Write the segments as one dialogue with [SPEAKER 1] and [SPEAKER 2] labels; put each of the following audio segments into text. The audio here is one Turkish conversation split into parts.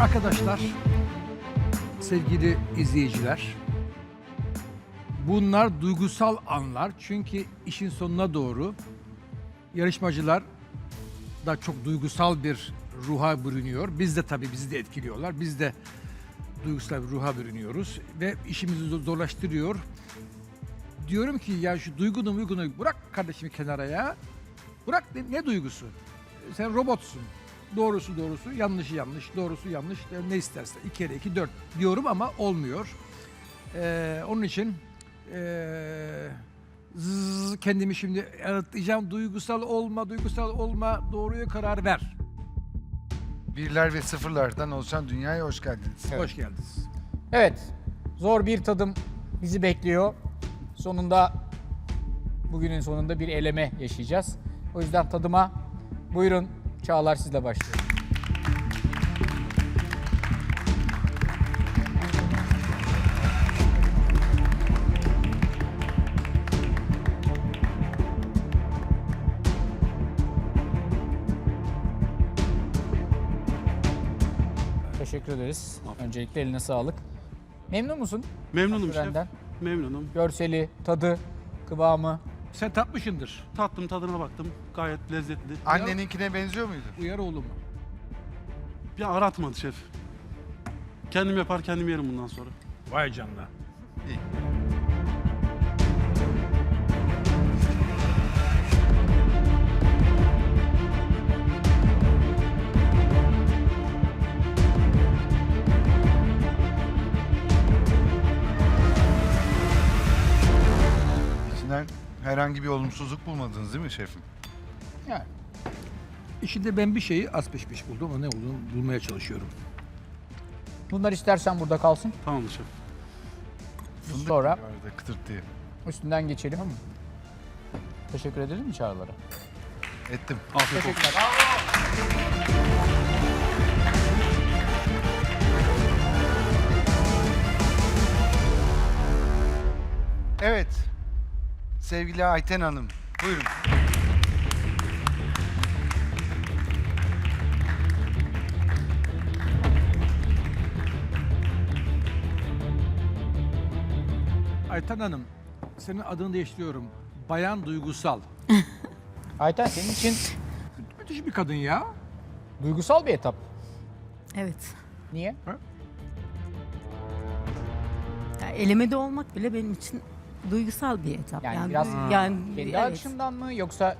[SPEAKER 1] Arkadaşlar, sevgili izleyiciler, bunlar duygusal anlar çünkü işin sonuna doğru yarışmacılar da çok duygusal bir ruha bürünüyor. Biz de tabii bizi de etkiliyorlar. Biz de duygusal bir ruha bürünüyoruz ve işimizi zor- zorlaştırıyor. Diyorum ki ya şu duygunu muygunu bırak kardeşimi kenara ya. Bırak ne, ne duygusu? Sen robotsun. Doğrusu doğrusu, yanlışı yanlış, doğrusu yanlış. e, Ne istersen. İki kere iki dört diyorum ama olmuyor. Ee, onun için ee, zzz, kendimi şimdi yanıtlayacağım. Duygusal olma, duygusal olma. Doğruya karar ver.
[SPEAKER 2] Birler ve sıfırlardan oluşan dünyaya hoş geldiniz.
[SPEAKER 3] Evet.
[SPEAKER 1] Hoş geldiniz.
[SPEAKER 3] Evet, zor bir tadım bizi bekliyor. Sonunda, bugünün sonunda bir eleme yaşayacağız. O yüzden tadıma buyurun Çağlar sizle başlıyor. Teşekkür ederiz. Öncelikle eline sağlık. Memnun musun?
[SPEAKER 4] Memnunum şef.
[SPEAKER 3] Benden.
[SPEAKER 4] Memnunum.
[SPEAKER 3] Görseli, tadı, kıvamı.
[SPEAKER 1] Sen tatmışındır.
[SPEAKER 4] Tattım tadına baktım. Gayet lezzetli.
[SPEAKER 2] Anneninkine benziyor muydu?
[SPEAKER 1] Uyar oğlum.
[SPEAKER 4] Bir aratmadı şef. Kendim yapar kendim yerim bundan sonra.
[SPEAKER 1] Vay canına.
[SPEAKER 2] İyi. Herhangi bir olumsuzluk bulmadınız değil mi şefim?
[SPEAKER 3] Yani
[SPEAKER 1] İçinde ben bir şeyi az pişmiş buldum ama ne olduğunu bulmaya çalışıyorum.
[SPEAKER 3] bunlar istersen burada kalsın.
[SPEAKER 4] Tamamdır şef.
[SPEAKER 2] Fındık
[SPEAKER 3] Sonra-
[SPEAKER 2] vardı, kıtırt diye.
[SPEAKER 3] Üstünden geçelim. Teşekkür edelim mi Çağlar'a?
[SPEAKER 2] Ettim.
[SPEAKER 4] Afiyet olsun.
[SPEAKER 3] Teşekkürler.
[SPEAKER 2] Sevgili Ayten Hanım. Buyurun.
[SPEAKER 1] Ayten Hanım, senin adını değiştiriyorum. Bayan Duygusal.
[SPEAKER 3] Ayten senin için
[SPEAKER 1] Müthiş bir kadın ya.
[SPEAKER 3] duygusal bir etap.
[SPEAKER 5] Evet.
[SPEAKER 3] Niye?
[SPEAKER 5] Ya elemede olmak bile benim için duygusal bir etap.
[SPEAKER 3] Yani biraz
[SPEAKER 5] yani
[SPEAKER 3] Kendi
[SPEAKER 5] evet.
[SPEAKER 3] açısından mı yoksa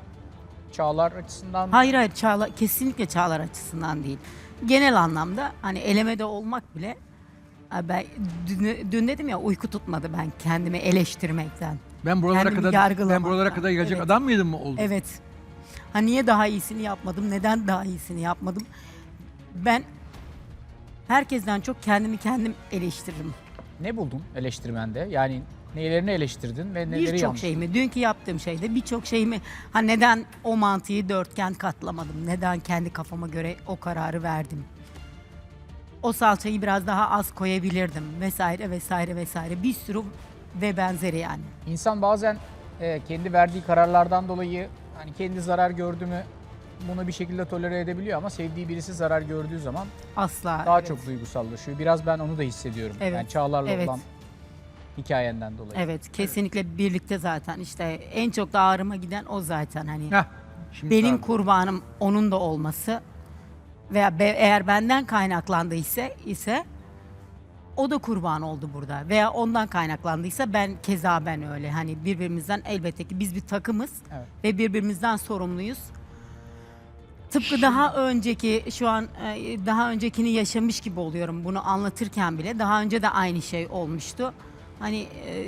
[SPEAKER 3] Çağlar açısından mı?
[SPEAKER 5] Hayır hayır Çağla, kesinlikle Çağlar açısından değil. Genel anlamda hani elemede olmak bile ben dün, dün dedim ya uyku tutmadı ben kendimi eleştirmekten.
[SPEAKER 1] Ben buralara
[SPEAKER 5] Kendimi
[SPEAKER 1] kadar ben buralara kadar gelecek
[SPEAKER 5] Evet.
[SPEAKER 1] adam mıydım mı oldum?
[SPEAKER 5] Evet. Ha niye daha iyisini yapmadım? Neden daha iyisini yapmadım? Ben herkesten çok kendimi kendim eleştiririm.
[SPEAKER 3] Ne buldun eleştirmende? Yani nelerini eleştirdin ve neleri
[SPEAKER 5] Birçok
[SPEAKER 3] yanlış?
[SPEAKER 5] şeyimi, dünkü yaptığım şeyde birçok şeyimi, ha neden o mantıyı dörtgen katlamadım, neden kendi kafama göre o kararı verdim. O salçayı biraz daha az koyabilirdim vesaire vesaire vesaire. Bir sürü ve benzeri yani.
[SPEAKER 3] İnsan bazen e, kendi verdiği kararlardan dolayı hani kendi zarar gördü mü bunu bir şekilde tolere edebiliyor ama sevdiği birisi zarar gördüğü zaman
[SPEAKER 5] Asla.
[SPEAKER 3] daha
[SPEAKER 5] evet.
[SPEAKER 3] çok duygusallaşıyor. Biraz ben onu da hissediyorum.
[SPEAKER 5] Evet,
[SPEAKER 3] Yani Çağlar'la
[SPEAKER 5] evet.
[SPEAKER 3] olan hikayenden dolayı.
[SPEAKER 5] Evet, kesinlikle birlikte zaten işte en çok da ağrıma giden o zaten hani.
[SPEAKER 1] Heh,
[SPEAKER 5] benim
[SPEAKER 1] ol.
[SPEAKER 5] kurbanım onun da olması veya be- eğer benden kaynaklandıysa ise o da kurban oldu burada veya ondan kaynaklandıysa ben keza ben öyle hani birbirimizden elbette ki biz bir takımız
[SPEAKER 3] Evet.
[SPEAKER 5] ve birbirimizden sorumluyuz. Tıpkı daha önceki şu an e, daha öncekini yaşamış gibi oluyorum bunu anlatırken bile daha önce de aynı şey olmuştu. Hani e,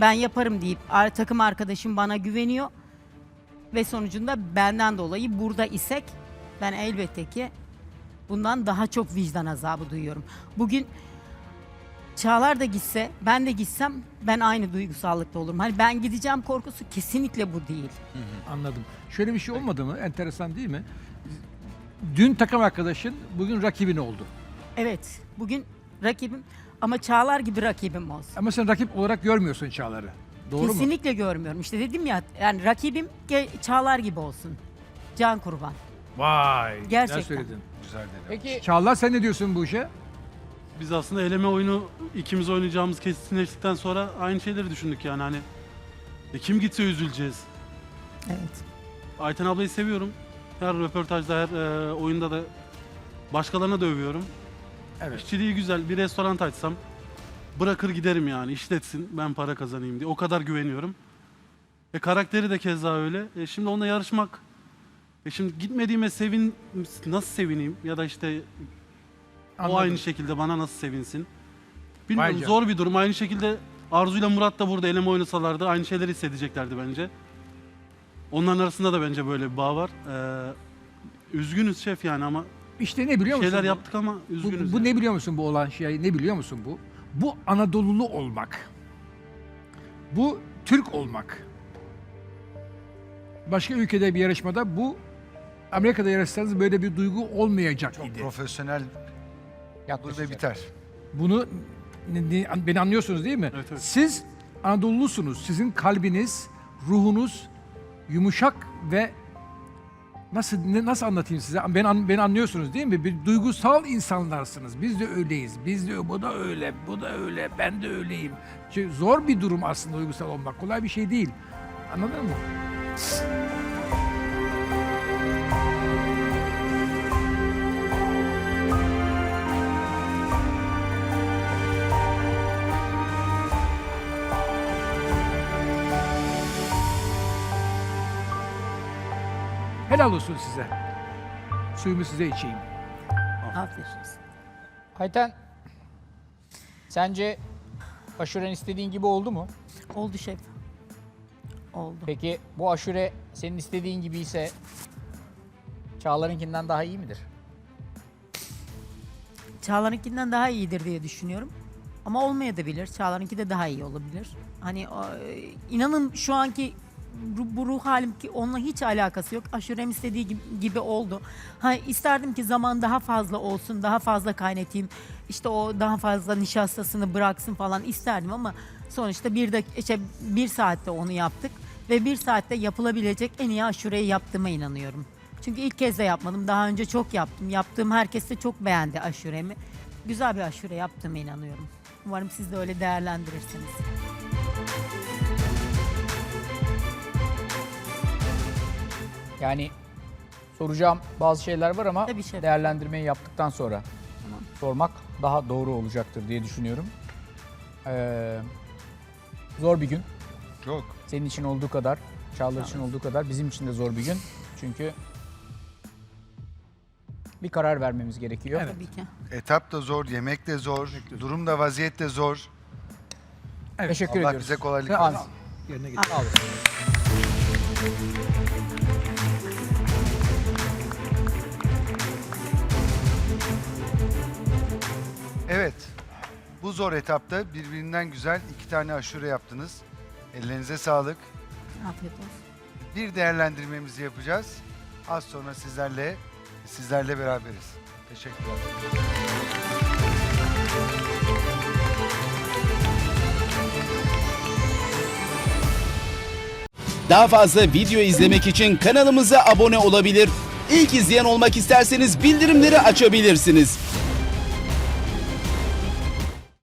[SPEAKER 5] ben yaparım deyip ar- takım arkadaşım bana güveniyor ve sonucunda benden dolayı burada isek ben elbette ki bundan daha çok vicdan azabı duyuyorum. Bugün Çağlar da gitse, ben de gitsem ben aynı duygusallıkta olurum. Hani ben gideceğim korkusu kesinlikle bu değil.
[SPEAKER 1] Anladım. Şöyle bir şey olmadı mı? Enteresan değil mi? Dün takım arkadaşın, bugün rakibin oldu.
[SPEAKER 5] Evet, bugün rakibim ama Çağlar gibi rakibim olsun.
[SPEAKER 1] Ama sen rakip olarak görmüyorsun Çağlar'ı. Doğru mu?
[SPEAKER 5] Kesinlikle görmüyorum. İşte dedim ya yani rakibim ge- Çağlar gibi olsun. Can kurban.
[SPEAKER 1] Vay.
[SPEAKER 5] Gerçekten.
[SPEAKER 1] söyledin.
[SPEAKER 2] güzel dedi.
[SPEAKER 3] Peki
[SPEAKER 1] Çağlar sen ne diyorsun bu işe?
[SPEAKER 4] Biz aslında eleme oyunu ikimiz oynayacağımız kesinleştikten sonra aynı şeyleri düşündük yani hani. E, kim gitse üzüleceğiz.
[SPEAKER 5] Evet.
[SPEAKER 4] Ayten ablayı seviyorum. Her röportajda, her e, oyunda da başkalarına da övüyorum.
[SPEAKER 1] Evet.
[SPEAKER 4] İşçiliği güzel. Bir restoran açsam bırakır giderim yani. işletsin ben para kazanayım diye. O kadar güveniyorum. E karakteri de keza öyle. E şimdi onunla yarışmak. E şimdi gitmediğime sevin nasıl sevineyim ya da işte o
[SPEAKER 1] Anladım.
[SPEAKER 4] aynı şekilde bana nasıl sevinsin. Bilmiyorum
[SPEAKER 1] Bence.
[SPEAKER 4] zor bir durum. Aynı şekilde Arzu'yla Murat da burada eleme oynasalardı aynı şeyleri hissedeceklerdi bence. Onların arasında da bence böyle bir bağ var. Ee, üzgünüz şef yani ama
[SPEAKER 1] İşte ne biliyor musun?
[SPEAKER 4] şeyler
[SPEAKER 1] bu?
[SPEAKER 4] yaptık ama
[SPEAKER 1] Bu,
[SPEAKER 4] üzgünüz.
[SPEAKER 1] bu
[SPEAKER 4] yani.
[SPEAKER 1] ne biliyor musun bu olan şey? Ne biliyor musun bu? Bu Anadolulu olmak. Bu Türk olmak. Başka ülkede bir yarışmada bu Amerika'da yarışsanız böyle bir duygu olmayacak
[SPEAKER 2] Çok
[SPEAKER 1] idi.
[SPEAKER 2] profesyonel
[SPEAKER 3] yaklaşacak.
[SPEAKER 2] ve biter.
[SPEAKER 1] Bunu beni anlıyorsunuz değil mi?
[SPEAKER 4] Evet, evet.
[SPEAKER 1] Siz Anadolulusunuz. Sizin kalbiniz, ruhunuz yumuşak ve nasıl ne, nasıl anlatayım size? Ben beni anlıyorsunuz değil mi? Bir duygusal insanlarsınız. Biz de öyleyiz. Biz de bu da öyle, bu da öyle, ben de öyleyim. Çünkü zor bir durum aslında duygusal olmak. Kolay bir şey değil. Anladın mı? Helal olsun size. Suyumu size içeyim.
[SPEAKER 5] Afiyet olsun.
[SPEAKER 3] Ayten sence aşuren istediğin gibi oldu mu?
[SPEAKER 5] Oldu şef. Oldu.
[SPEAKER 3] Peki bu aşure senin istediğin gibi ise Çağlar'ınkinden daha iyi midir?
[SPEAKER 5] Çağlar'ınkinden daha iyidir diye düşünüyorum. Ama olmayabilir. Çağlar'ınki de daha iyi olabilir. Hani e, inanın şu anki bu ruh halim ki onunla hiç alakası yok. Aşurem istediği gibi, gibi oldu. Ha isterdim ki zaman daha fazla olsun, daha fazla kaynatayım. İşte o daha fazla nişastasını bıraksın falan isterdim ama sonuçta bir dak işte bir saatte onu yaptık ve bir saatte yapılabilecek en iyi aşureyi yaptığıma inanıyorum. Çünkü ilk kez de yapmadım. Daha önce çok yaptım. Yaptığım herkes de çok beğendi aşuremi. Güzel bir aşure yaptığıma inanıyorum. Umarım siz de öyle değerlendirirsiniz.
[SPEAKER 3] Yani soracağım bazı şeyler var ama
[SPEAKER 5] Tabii şef.
[SPEAKER 3] değerlendirmeyi yaptıktan sonra
[SPEAKER 5] Tamam.
[SPEAKER 3] sormak daha doğru olacaktır diye düşünüyorum. Ee, zor bir gün.
[SPEAKER 2] Çok.
[SPEAKER 3] Senin için olduğu kadar, Çağlar için olduğu kadar bizim için de zor bir gün. Çünkü bir karar vermemiz gerekiyor.
[SPEAKER 1] Evet.
[SPEAKER 5] Tabii ki.
[SPEAKER 2] Etap da zor, yemek de zor, durum da vaziyet de zor.
[SPEAKER 3] Teşekkür
[SPEAKER 2] Allah
[SPEAKER 3] ediyoruz.
[SPEAKER 2] bize kolaylık versin.
[SPEAKER 1] Yerine getir.
[SPEAKER 3] Sağ olun.
[SPEAKER 2] Evet. Bu zor etapta birbirinden güzel iki tane aşure yaptınız. Ellerinize sağlık.
[SPEAKER 5] Afiyet olsun.
[SPEAKER 2] Bir değerlendirmemizi yapacağız. Az sonra sizlerle sizlerle beraberiz. Teşekkürler.
[SPEAKER 6] Daha fazla video izlemek için kanalımıza abone olabilir. İlk izleyen olmak isterseniz bildirimleri açabilirsiniz.